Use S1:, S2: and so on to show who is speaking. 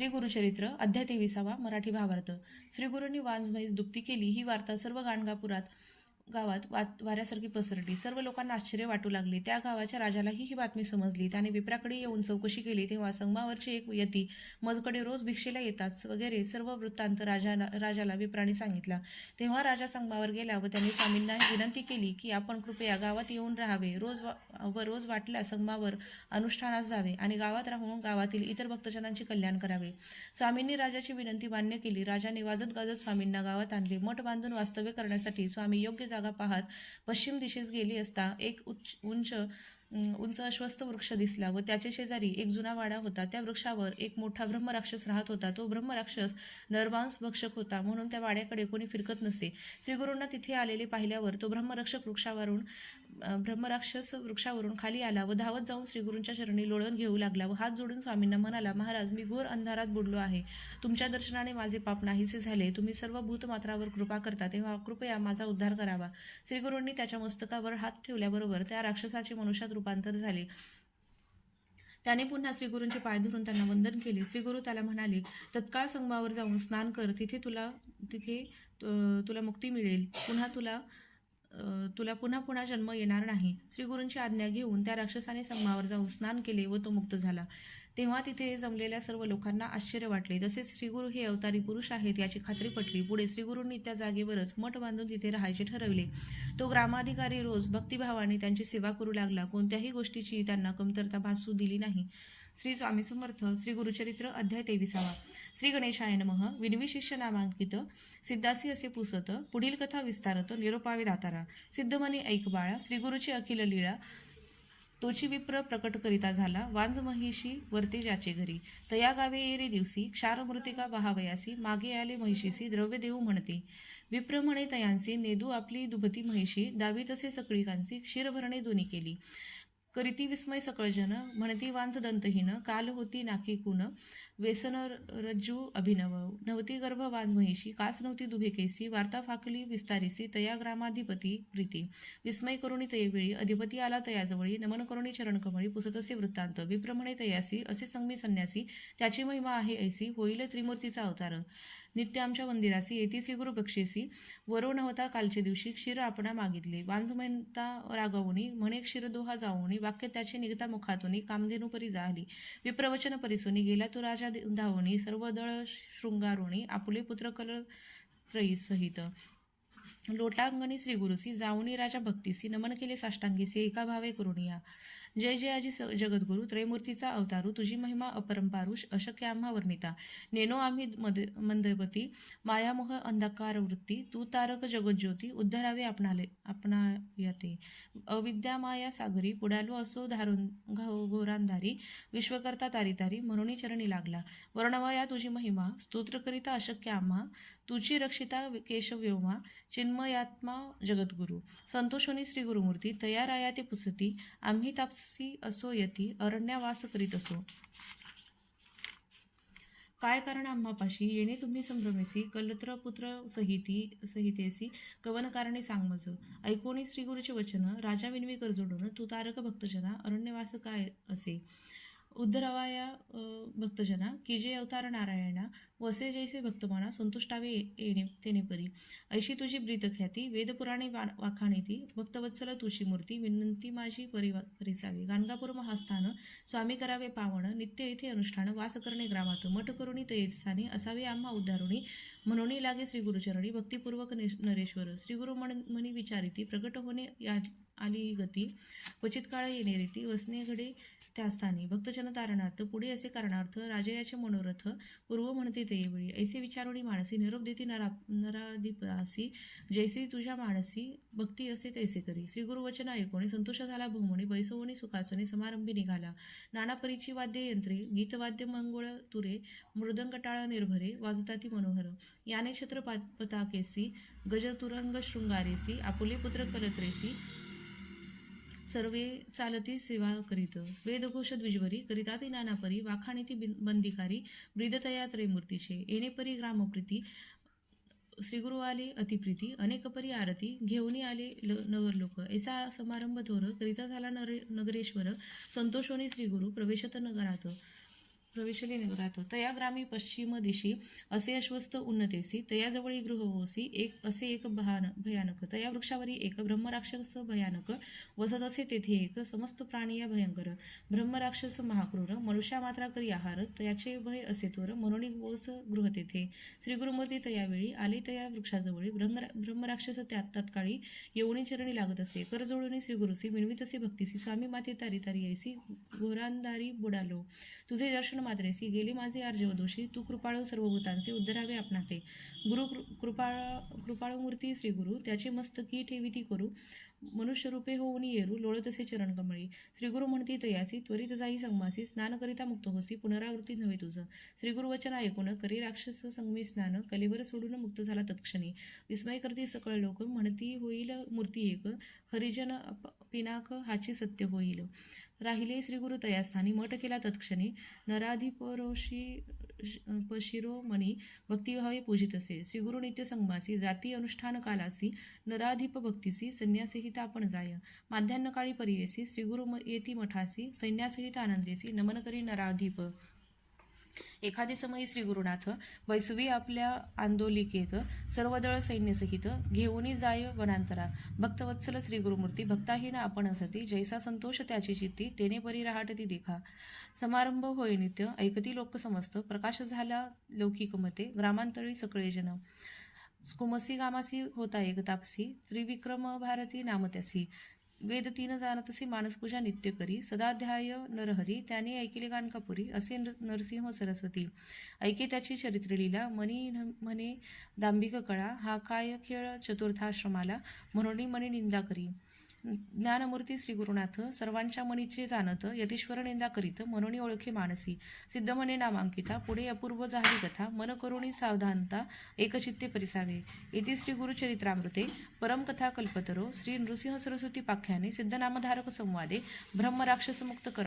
S1: श्री गुरुचरित्र अध्याय तेविसावा मराठी भावार्थ. श्री गुरूंनी वांजमयीस दुप्ती केली ही वार्ता सर्व गाणगापुरात गावात वा वाऱ्यासारखी पसरली. सर्व लोकांना आश्चर्य वाटू लागले. त्या गावाच्या राजालाही ही बातमी समजली. त्याने विप्राकडे येऊन चौकशी केली. तेव्हा संगमावरचे एक यती मजकडे रोज भिक्षेला येतात. वगैरे सर्व वृत्तांत राजाला राजाला विप्राने सांगितला. तेव्हा राजा संगमावर गेला व त्यांनी स्वामींना विनंती केली की आपण कृपया गावात येऊन राहावे. रोज वा- व रोज वाटल्या संगमावर अनुष्ठानास जावे आणि गावात राहून गावातील इतर भक्तजनांचे कल्याण करावे. स्वामींनी राजाची विनंती मान्य केली. राजाने वाजत गाजत स्वामींना गावात आणले. मठ बांधून वास्तव्य करण्यासाठी स्वामी योग्य जागा पाहत पश्चिम दिशेस गेली असता एक उच्च उंच उंच अश्वस्थ वृक्ष दिसला व त्याच्या शेजारी एक जुना वाडा होता. त्या वृक्षावर एक मोठा ब्रह्मराक्षस राहत होता. तो ब्रह्मराक्षस नरमांस भक्षक होता म्हणून त्या वाड्याकडे कोणी फिरकत नसे. श्रीगुरूंना तिथे आलेले पाहिल्यावर तो ब्रह्मरक्षक वृक्षावरून ब्रह्मराक्षस वृक्षावरून खाली आला व धावत जाऊन श्रीगुरूंच्या शरणी लोळण घेऊ लागला व हात जोडून स्वामींना म्हणाला महाराज मी घोर अंधारात बुडलो आहे. तुमच्या दर्शनाने माझे पाप नाहीसे झाले. तुम्ही सर्व भूतमात्रावर कृपा करता तेव्हा कृपया माझा उद्धार करावा. श्रीगुरूंनी त्याच्या मस्तकावर हात ठेवल्याबरोबर त्या राक्षसाचे मनुष्यात रूपांतर झाले. त्याने पुन्हा श्रीगुरूंचे पाय धरून त्यांना वंदन केले. श्रीगुरू त्याला म्हणाले तत्काळ संगमावर जाऊन स्नान कर. तिथे तुला तिथे तुला मुक्ती मिळेल. पुन्हा तुला तुला पुन्हा पुन्हा जन्म येणार नाही. श्रीगुरूंची आज्ञा घेऊन त्या राक्षसाने संगमावर जाऊन स्नान केले व तो मुक्त झाला. तेव्हा तिथे जमलेल्या सर्व लोकांना आश्चर्य वाटले. तसेच श्रीगुरू हे अवतारी पुरुष आहेत याची खात्री पटली. पुढे श्रीगुरूंनी त्या जागेवरच मठ बांधून तिथे राहायचे ठरवले. तो ग्रामाधिकारी रोज भक्तिभावाने त्यांची सेवा करू लागला. कोणत्याही गोष्टीची त्यांना कमतरता भासू दिली नाही. श्री स्वामी समर्थ श्री गुरुचरित्र अध्याय तेविसावा. श्री गणेशाय नमः. विनविशिष्य नामांकित सिद्धासी असे पुसत पुढील कथा विस्तारत निरोपावे दातारा. सिद्धमनी ऐक बाळा श्री गुरुची अखिल लीळा. तोची विप्र प्रकट करिता झाला वांज महिषी वरते ज्याचे घरी. तया गावे येरे दिवशी क्षारमृतिका वहावयासी मागे आले महिषीसी द्रव्य देऊ म्हणते. विप्र म्हणे तयांसी नेदू आपली दुभती महिषी दावी तसे सकळिकांची क्षीरभरणे दोन्ही केली. करीती विस्मय सकळजन म्हणती वांज दंतहीन काल होती नाकी कुण व्यसन रज्जू अभिनव नवती गर्भ वांज महिषी कास नव्हती दुभे केसी वार्ता फाकली विस्तारिसी तया ग्रामाधिपती प्रीती विस्मय करुणी तयवेळी अधिपती आला तयाजवळी नमन करुणी चरणकमळी पुसतसे वृत्तांत विप्रमणे तयासी असे संगमी संन्यासी त्याची महिमा आहे ऐसी होईल त्रिमूर्तीचा अवतार. नित्य आमच्या मंदिरासी येती श्री गुरु बक्षेसी वरो नव्हता कालच्या दिवशी क्षीर आपणा मागितले वांज रागवणी म्हणे क्षीरदोहा जावणी वाक्य त्याची निघता मुखातून कामधेनू परी जाहली विप्रवचन परिसुनी गेला तो राजा धावणी सर्व दळ शृंगारुणी आपुले पुत्र कल सहित लोटांगणी श्री गुरुसी जाऊनी राजा भक्तीसी नमन केले साष्टांगीसी एका भावे करुणिया. जय जय आजी स- जगद्गुरु त्रयमूर्तीचा अवतारू तुझी महिमा अपरंपारुष अशक्य आम्हा वर्णिता. नेनो आम्ही मद मंदवती मायामोह अंधकार वृत्ती तू तारक जगज्योती उद्धरावे आपणाले आपणायते. अविद्या माया सागरी पुढालो असो धारून घोरांधारी विश्वकर्ता तारी तारी म्हणून चरणी लागला. वर्णवा या तुझी महिमा स्तोत्र करिता अशक्य आम्हा तुझी रक्षिता केशव्योमा चिन्मयात्मा जगद्गुरु. संतोषोनी श्री गुरुमूर्ती तयाराया ते पुसती आम्ही तापसी असो यती अरण्यावास करीत असो. काय कारण आम्हापाशी? येणे तुम्ही संभ्रमेसी कलत्र पुत्र सहिती सहितेसी कवन कारणे सांग मज ऐकोणी श्री गुरुचे वचन राजा विनवी करजोडून तू तारक भक्तजना अरण्यवास काय असे? उद्धरावाया भक्तजना की जे अवतार नारायणा वसे जैसे भक्तमाना संतुष्टावे येणे तेने परी ऐशी तुझी ब्रीतख्याती वेदपुराणे वा वाखाणीती भक्तवत्सल तुझी मूर्ती विनंती माझी परिवा परिसावी गाणगापूर महास्थान स्वामी करावे पावण नित्य येथे अनुष्ठान वास करणे ग्रामात मठ करुणी तयस्थानी असावे आम्हा उद्धारुणी म्हणून लागे श्री गुरुचरणी भक्तिपूर्वक नरेश्वर. श्री गुरु म्हण म्हणी विचारिती प्रकट होणे या आली गती क्वचित काळ येणे रीती वसने घडे त्या स्थानी. भक्तजन तारणार्थ पुढे असे कारणार्थ राजयाचे मनोरथ पूर्व म्हणते ते वेळी. ऐसे विचारोणी मानसी निरोप देती नरा नराधिपासी जैसे तुझ्या मानसी भक्ती असे तैसे करी. श्री गुरुवचन ऐकोणे संतोष झाला भोमणी बैसवणी सुखासने समारंभी निघाला. नाना परीची वाद्य यंत्रे गीतवाद्य मंगोळ तुरे मृदंग टाळ निर्भरे वाजताती मनोहर. याने छत्र पताकेसी गजतुरंग शृंगारेसी आपुले पुत्र कलत्रेसी सर्वे चालती सेवा करीत. वेदघोष द्विजवरी करिता ती नानापरी वाखाणी ती बंदिकारी ब्रिदतया त्रयमूर्तीचे येणे परी ग्रामप्रीती श्रीगुरु आले अतिप्रीती अनेक परी आरती घेऊनी आले ल नगरलोक ऐसा समारंभ थोर करिता झाला नरे नगरेश्वर संतोषोनी श्रीगुरु प्रवेशत नगरात. प्रवेशली नगरात तया ग्रामी पश्चिम दिशी असे अश्वस्त उन्नतेसी तयाजवळी गृहवसी एक असे एक भयान भयानक तया वृक्षावरी एक ब्रह्मराक्षस भयानक वसत असे तेथे एक समस्त प्राणी या भयंकर ब्रह्मराक्षस महाक्रूर मनुष्या मात्रा करी आहार तयाचे भय असे तोर म्हणून वोस गृह तेथे. श्री गुरुमूर्ती तयावेळी आले तया वृक्षाजवळी ब्रह्म ब्रह्मराक्षस त्या तात्काळी येवणी चरणी लागत असे. करजोडूनी श्री गुरुसी मिळवीत असे भक्तीसी स्वामी माते तारी तारी ऐसी घोरांदारी बुडालो. तुझे दर्शन मात्रेसी गेली माझे आर्जव दोषी तू कृपाळू सर्वभूतांचे उद्धरावे आपणाते गुरु कृ- कृपाळ कृपाळू मूर्ती श्री गुरु त्याचे मस्तकी ठेवी ती करू. मनुष्यरूपे होऊन येरू लोळतसे चरण कमळी. श्री गुरु म्हणती तयासी त्वरित जाई संगमासी स्नान करिता मुक्त होसी पुनरावृत्ती नव्हे तुझं. श्री गुरु वचन ऐकून करी राक्षस संगमी स्नान कलेवर सोडून मुक्त झाला तत्क्षणी. विस्मय करती सकळ लोक म्हणती होईल मूर्ती एक हरिजन पिनाक हाची सत्य होईल. राहिले श्री गुरु तयास्थानी मठ केला तत्क्षणी. नराधिपरोषी पशिरोमणी भक्तिभावे पूजित असे. श्री गुरु नित्य संगमासी जाती अनुष्ठान कालासी नराधिप भक्तीसी संन्यासहित आपण जाय. माध्यान्हकाळी परियेसी श्री गुरु येती मठासी संन्यासहित आनंदेसी नमन करी नराधिप. एखादे समयी श्री गुरुनाथ वैसवी आपल्या आंदोलिकेत सर्वदळ सैन्यसहित घेऊनी जाय वनांतरा. भक्तवत्सल श्री गुरुमूर्ती भक्ताहीन आपण असती जैसा संतोष त्याची चित्ती तेने परी रहाटती देखा. समारंभ होय नित्य ऐकती लोक समस्त प्रकाश झाला लौकिक मते ग्रामांतळी सकळे कुमसी गामासी होता एक तापसी त्रिविक्रम भारती नामत्यासी वेद तीन जाणतसी मानसपूजा नित्य करी. सदाध्याय नरहरी त्याने ऐकिले गाणकापुरी असे नरसिंह सरस्वती. ऐके त्याची चरित्रलीला मनी न- म्हणे दांभिक कळा हा काय खेळ चतुर्थाश्रमाला? म्हणून मनी निंदा करी. ज्ञानमूर्ती श्री गुरुनाथ सर्वांच्या मनीचे जाणत यतीश्वर निंदा करीत मनोनी ओळखे मानसी सिद्धमने नामांकिता पुढे अपूर्व झाली कथा मन करुणी सावधानता एकचित्ते परिसावे. इति श्री गुरुचरित्रामृते परमकथा कल्पतरो श्री नृसिंह सरस्वती पाख्याने सिद्धनामधारक संवादे ब्रह्मराक्षसमुक्त कर.